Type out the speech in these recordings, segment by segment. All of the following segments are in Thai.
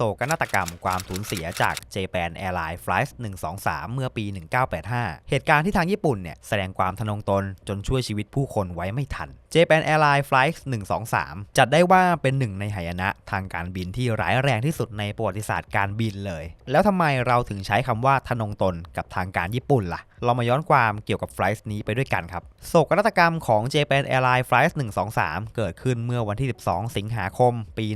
โศกนาฏกรรมความสูญเสียจาก Japan Airlines Flight 123 เมื่อปี 1985 เหตุการณ์ที่ทางญี่ปุ่นเนี่ยแสดงความทะนงตนจนช่วยชีวิตผู้คนไว้ไม่ทัน Japan Airlines Flight 123 จัดได้ว่าเป็นหนึ่งในหายนะทางการบินที่ร้ายแรงที่สุดในประวัติศาสตร์การบินเลย แล้วทำไมเราถึงใช้คำว่าทนงตนกับทางการญี่ปุ่นล่ะ เรามาย้อนความเกี่ยวกับไฟล์นี้ไปด้วยกันครับ โศกนาฏกรรมของ Japan Airlines Flight 123 เกิดขึ้นเมื่อวันที่ 12 สิงหาคม ปี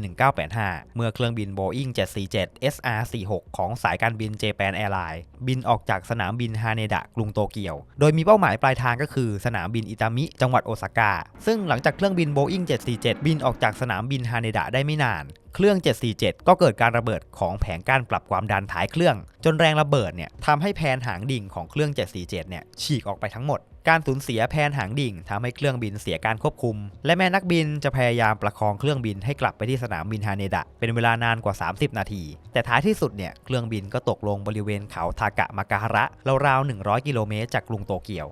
1985 เมื่อเครื่องบิน Boeing 747 SR46 ของสายการบิน Japan Airlines บินออกจากสนามบินฮาเนดะกรุงโตเกียว โดยมีเป้าหมายปลายทางก็คือสนามบินอิตามิ จังหวัดโอซาก้าซึ่งหลังจากเครื่องบิน Boeing 747 บินออกจากสนามบินฮาเนดะได้ไม่นาน เครื่อง 747 ก็เกิดการระเบิดของแผงกั้นปรับความดันท้ายเครื่อง จนแรงระเบิดเนี่ยทำให้แผนหางดิ่งของเครื่อง 747 เนี่ยฉีกออกไปทั้งหมด การสูญเสียแผนหางดิ่งทำให้เครื่องบินเสียการควบคุม และแม่นักบินจะพยายามประคองเครื่องบินให้กลับไปที่สนามบินฮาเนดะเป็นเวลานานกว่า 30 นาที แต่ท้ายที่สุดเนี่ยเครื่องบินก็ตกลงบริเวณเขาทากะมากาฮาระราวๆ100 กิโลเมตรจากกรุงโตเกียว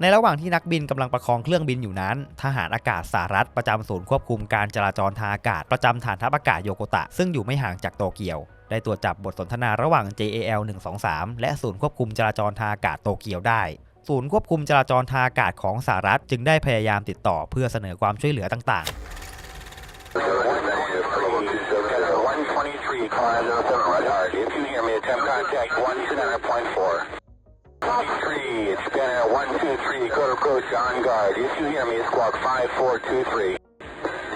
ในระหว่างที่นักบินกำลังประคองเครื่องบินอยู่นั้น ทหารอากาศสหรัฐประจำศูนย์ควบคุมการจราจรทางอากาศประจำฐานทัพอากาศโยโกตะ ซึ่งอยู่ไม่ห่างจากโตเกียว ได้ตรวจจับบทสนทนาระหว่าง JAL 123 และศูนย์ควบคุมจราจรทางอากาศโตเกียวได้ ศูนย์ควบคุมจราจรทางอากาศของสหรัฐจึงได้พยายามติดต่อเพื่อเสนอความช่วยเหลือต่างๆ 123, call 007 right hard. If you hear me, attempt contact 129.4. 23, it's Japan 123, code approach on guard. If you hear me, squawk 5423.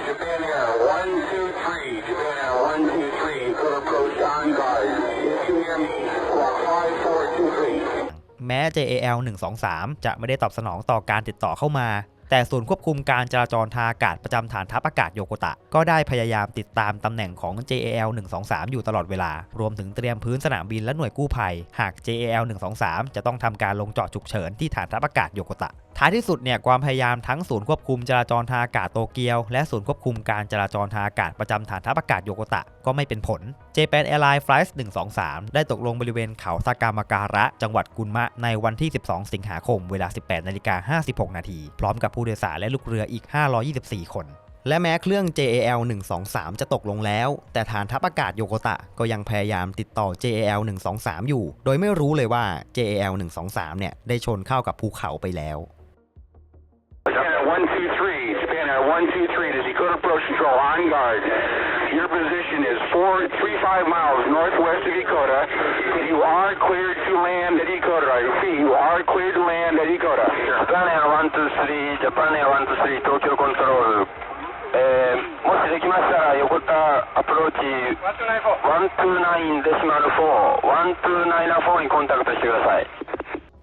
Japan Air 123, Japan Air 123, code approach on guard. If you hear me, squawk 5423. แม้ JAL 123 จะไม่ได้ตอบสนองต่อการติดต่อเข้ามา แต่ศูนควบคุมการจราจรทางอากาศประจำฐานทัพอากาศโยโกตะ ก็ได้พยายามติดตามตำแหน่งของ JAL 123 อยู่ตลอดเวลา รวมถึงเตรียมพื้นสนามบินและหน่วยกู้ภัย หาก JAL 123 จะต้องทำการลงจอดฉุกเฉินที่ฐานทัพอากาศโยโกตะท้ายที่สุดเนี่ยความพยายามทั้งศูนย์ควบคุมจราจรทางอากาศโตเกียว และศูนย์ควบคุมการจราจรทางอากาศประจำฐานทัพอากาศโยโกตะ ก็ไม่เป็นผล Japan Airlines Flight 123 ได้ตกลงบริเวณเขาซากามาการะ จังหวัดกุนมะในวันที่ 12 สิงหาคมเวลา 18นาฬิกา56นาทีพร้อมกับผูู้้โดยสารและลูกเรืออีก 524 คน และแม้เครื่อง JAL 123 จะตกลงแล้ว แต่ฐานทัพอากาศโยโกตะก็ยังพยายามติดต่อ JAL 123 อยู่ โดยไม่รู้เลยว่า JAL 123 เนี่ยได้ชนเข้ากับภูเขาไปแล้ว Japan Air 123, Japan Air 123 to Dakota Approach Control on guard. Your position is 435 miles northwest of Dakota. You are cleared to land at Dakota. I repeat, you are cleared to land at Dakota. Japan Air 123, Japan Air 123, Tokyo Control. えー、もしできましたら横田アプローチ129デシマル4 1294にコンタクトしてください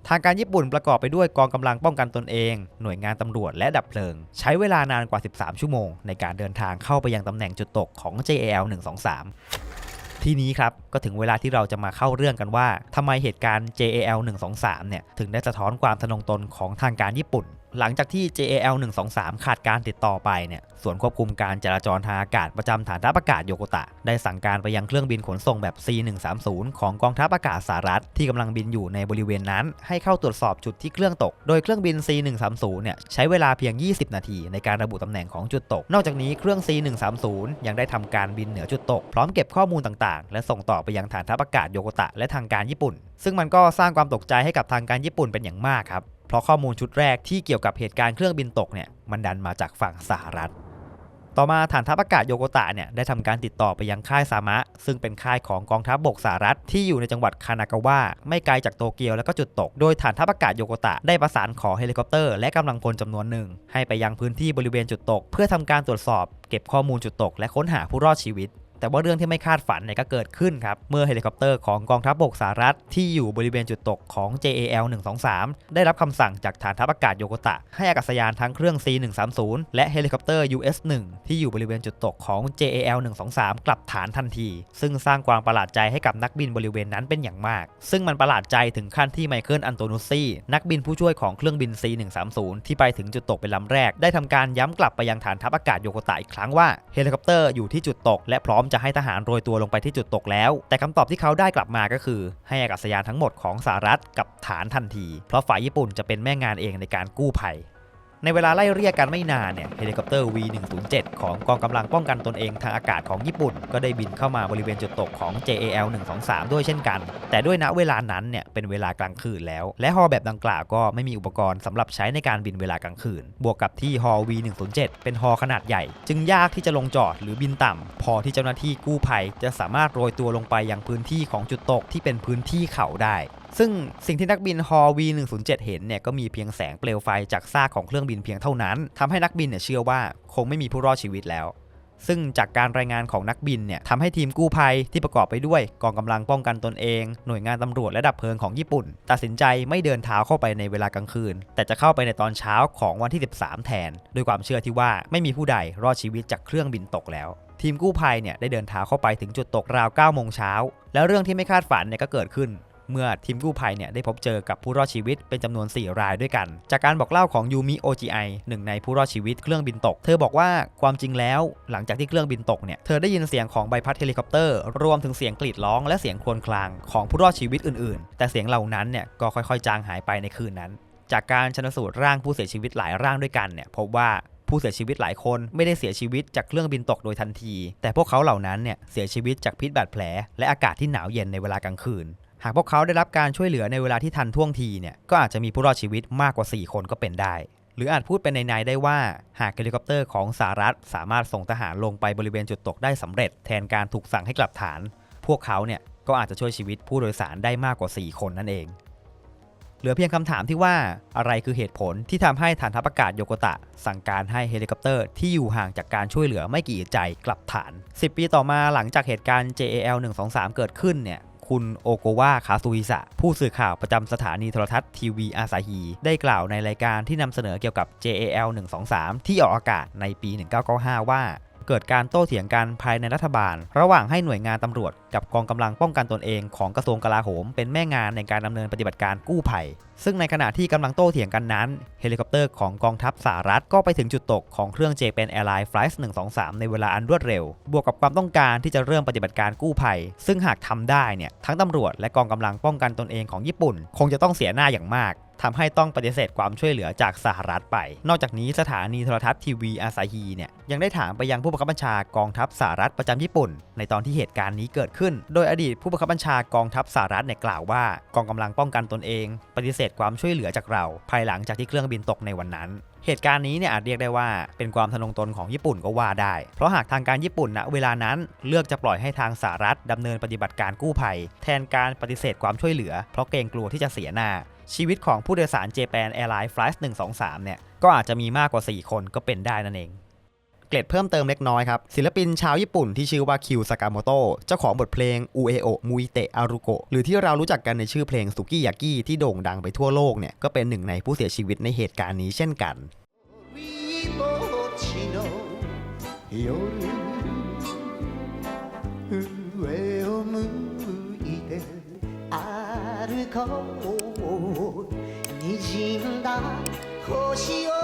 ทางการญี่ปุ่นประกอบไปด้วยกองกำลังป้องกันตนเอง หน่วยงานตำรวจและดับเพลิง ใช้เวลานานกว่า 13 ชั่วโมง ในการเดินทางเข้าไปยังตำแหน่งจุดตกของ JAL 123 ทีนี้ครับก็ถึงเวลาที่เราจะมาเข้าเรื่องกันว่าทำไมเหตุการณ์ JAL 123เนี่ยถึงได้สะท้อนความทะนงตนของทางการญี่ปุ่น หลังจากที่ JAL 123 ขาดการติดต่อไปเนี่ยส่วนควบคุมการจราจรทางอากาศประจำฐานทัพอากาศโยโกตะ ได้สั่งการไปยังเครื่องบินขนส่งแบบ C130 ของกองทัพอากาศสหรัฐ ที่กำลังบินอยู่ในบริเวณนั้น ให้เข้าตรวจสอบจุดที่เครื่องตก โดยเครื่องบิน C130 เนี่ยใช้เวลาเพียง 20 นาทีในการระบุตำแหน่งของจุดตก นอกจากนี้เครื่อง C130 ยังได้ทำการบินเหนือจุดตก พร้อมเก็บข้อมูลต่างๆ และส่งต่อไปยังฐานทัพอากาศโยโกตะและทางการญี่ปุ่น ซึ่งมันก็สร้างความตกใจให้กับทางการญี่ปุ่นเป็นอย่างมากครับ เพราะข้อมูลชุดแรกที่เกี่ยวกับเหตุการณ์เครื่องบินตกเนี่ยมันดันมาจากฝั่งสหรัฐ ต่อมาฐานทัพอากาศโยโกตะเนี่ยได้ทำการติดต่อไปยังค่ายซามะ ซึ่งเป็นค่ายของกองทัพบบกสหรัฐที่อยู่ในจังหวัดคานากาวะไม่ไกลจากโตเกียวแล้วก็จุดตก โดยฐานทัพอากาศโยโกตะได้ประสานขอเฮลิคอปเตอร์และกำลังพลจำนวนหนึ่ง ให้ไปยังพื้นที่บริเวณจุดตก เพื่อทำการตรวจสอบ เก็บข้อมูลจุดตก และค้นหาผู้รอดชีวิต แต่ว่าเรื่องที่ไม่คาดฝันเนี่ยก็เกิดขึ้นครับเมื่อเฮลิคอปเตอร์ของกองทัพบกสหรัฐที่อยู่บริเวณจุดตกของ JAL 123 ได้รับคำสั่งจากฐานทัพอากาศโยโกตะ ให้อากาศยานทั้งเครื่อง C130 และเฮลิคอปเตอร์ US1 ที่อยู่บริเวณจุดตกของ JAL 123 กลับฐานทันที ซึ่งสร้างความประหลาดใจให้กับนักบินบริเวณนั้นเป็นอย่างมาก ซึ่งมันประหลาดใจถึงขั้นที่ไมเคิลอันโตนูซี่นักบินผู้ช่วยของเครื่องบิน C130 ที่ไปถึงจุดตกเป็นลำแรก ได้ทำการย้ำกลับไปยังฐานทัพอากาศโยโกตะอีกครั้งว่าเฮลิคอปเตอร์อยู่ที่จุดตกและพร้อมจะให้ทหารโรยตัวลงไปที่จุดตกแล้ว แต่คำตอบที่เขาได้กลับมาก็คือ ให้อากาศยานทั้งหมดของสหรัฐกับฐานทันที เพราะฝ่ายญี่ปุ่นจะเป็นแม่งานเองในการกู้ภัย ในเวลาไล่เรียกกันไม่นานเนี่ยเฮลิคอปเตอร์ V107 ของกองกำลังป้องกันตนเองทางอากาศของญี่ปุ่น ก็ได้บินเข้ามาบริเวณจุดตกของ JAL 123 ด้วยเช่นกัน แต่ด้วยณเวลานั้นเนี่ยเป็นเวลากลางคืนแล้ว และฮอแบบดังกล่าวก็ไม่มีอุปกรณ์สำหรับใช้ในการบินเวลากลางคืน บวกกับที่ฮอ V107 เป็นฮอขนาดใหญ่ จึงยากที่จะลงจอดหรือบินต่ำพอที่เจ้าหน้าที่กู้ภัยจะสามารถโรยตัวลงไปยังพื้นที่ของจุดตกที่เป็นพื้นที่เขาได้ ซึ่งสิ่งที่นักบินฮอ V107 เห็นเนี่ยก็มีเพียงแสงเปลวไฟจากซากของเครื่องบินเพียงเท่านั้นทำให้นักบินเนี่ยเชื่อว่าคงไม่มีผู้รอดชีวิตแล้ว ซึ่งจากการรายงานของนักบินเนี่ยทำให้ทีมกู้ภัยที่ประกอบไปด้วยกองกำลังป้องกันตนเอง หน่วยงานตำรวจและดับเพลิงของญี่ปุ่น ตัดสินใจไม่เดินเท้าเข้าไปในเวลากลางคืน แต่จะเข้าไปในตอนเช้าของวันที่ 13 แทนด้วยความเชื่อที่ว่าไม่มีผู้ใดรอดชีวิตจากเครื่องบินตกแล้วทีมกู้ภัยเนี่ยได้เดินเท้าเข้าไปถึงจุดตกราว9โมงเช้า แล้วเรื่องที่ไม่คาดฝันเนี่ยก็เกิดขึ้น เมื่อทีมกู้ภัยเนี่ยได้พบเจอกับผู้รอดชีวิตเป็นจำนวน 4 รายด้วยกัน จากการบอกเล่าของยูมิ OGI หนึ่งในผู้รอดชีวิตเครื่องบินตก เธอบอกว่าความจริงแล้วหลังจากที่เครื่องบินตกเนี่ยเธอได้ยินเสียงของใบพัดเฮลิคอปเตอร์รวมถึงเสียงกรีดร้องและเสียงครวญครางของผู้รอดชีวิตอื่นๆ แต่เสียงเหล่านั้นเนี่ยก็ค่อยๆ จางหายไปในคืนนั้น จากการชนสูตรร่างผู้เสียชีวิตหลายร่างด้วยกันเนี่ยพบว่าผู้เสียชีวิตหลายคนไม่ได้เสียชีวิตจากเครื่องบินตกโดยทันที แต่พวกเขาเหล่านั้นเนี่ยเสียชีวิตจากพิษบาดแผล และอากาศที่หนาวเย็นในเวลากลางคืน หากพวกเขาได้รับการช่วยเหลือในเวลาที่ทันท่วงทีเนี่ยก็อาจจะมีผู้รอดชีวิตมากกว่า 4 คนก็เป็นได้ หรืออาจพูดเป็นในๆได้ว่า หากเฮลิคอปเตอร์ของสหรัฐสามารถส่งทหารลงไปบริเวณจุดตกได้สำเร็จ แทนการถูกสั่งให้กลับฐาน พวกเขาเนี่ยก็อาจจะช่วยชีวิตผู้โดยสารได้มากกว่า 4 คนนั่นเอง เหลือเพียงคำถามที่ว่าอะไรคือเหตุผลที่ทำให้ฐานทัพอากาศโยโกตะ สั่งการให้เฮลิคอปเตอร์ที่อยู่ห่างจากการช่วยเหลือไม่กี่ใจกลับฐาน 10 ปีต่อมาหลังจากเหตุการณ์ JAL 123 เกิดขึ้นเนี่ย คุณโอโกวาคาซูฮิสะ ผู้สื่อข่าวประจำสถานีโทรทัศน์ทีวีอาซาฮีได้กล่าวในรายการที่นำเสนอเกี่ยวกับ JAL 123 ที่ออกอากาศในปี 1995 ว่า เกิดการโต้เถียงกันภายในรัฐบาล ระหว่างให้หน่วยงานตำรวจ กับกองกำลังป้องกันตนเองของกระทรวงกลาโหม เป็นแม่งานในการดำเนินปฏิบัติการกู้ภัย ซึ่งในขณะที่กำลังโต้เถียงกันนั้น เฮลิคอปเตอร์ของกองทัพสหรัฐก็ไปถึงจุดตกของเครื่อง Japan Airlines Flight 123 ในเวลาอันรวดเร็ว บวกกับความต้องการที่จะเริ่มปฏิบัติการกู้ภัย ซึ่งหากทำได้เนี่ยทั้งตำรวจและกองกำลังป้องกันตนเองของญี่ปุ่น คงจะต้องเสียหน้าอย่างมาก ทำให้ต้องปฏิเสธความช่วยเหลือจากสหรัฐไป นอกจากนี้สถานีโทรทัศน์ทีวีอาซาฮีเนี่ยยังได้ถามไปยังผู้บังคับบัญชากองทัพสหรัฐประจำญี่ปุ่น ในตอนที่เหตุการณ์นี้เกิดขึ้น โดยอดีตผู้บังคับบัญชากองทัพสหรัฐเนี่ยกล่าวว่ากองกำลังป้องกันตนเอง ปฏิเสธความช่วยเหลือจากเรา ภายหลังจากที่เครื่องบินตกในวันนั้นเหตุการณ์นี้เนี่ยอาจเรียกได้ว่าเป็นความทะนงตนของญี่ปุ่นก็ว่าได้ เพราะหากทางการญี่ปุ่นณเวลานั้นเลือกจะปล่อยให้ทางสหรัฐดำเนินปฏิบัติการกู้ภัย แทนการปฏิเสธความช่วยเหลือ เพราะเกรงกลัวที่จะเสียหน้า ชีวิตของผู้โดยสาร Japan Airlines Flight 123 เนี่ย ก็อาจจะมีมากกว่า 4 คนก็เป็นได้นั่นเอง เกร็ดเพิ่มเติมเล็กน้อยครับ ศิลปินชาวญี่ปุ่นที่ชื่อว่าคิวสากาโมโตเจ้าของบทเพลงอูเอโอมุยเตะอารุโกหรือที่เรารู้จักกันในชื่อเพลงสุกิยากิที่โด่งดังไปทั่วโลกเนี่ย ก็เป็นหนึ่งในผู้เสียชีวิตในเหตุการณ์นี้เช่นกัน ぼっちの夜上を向いて歩こう 滲んだ星を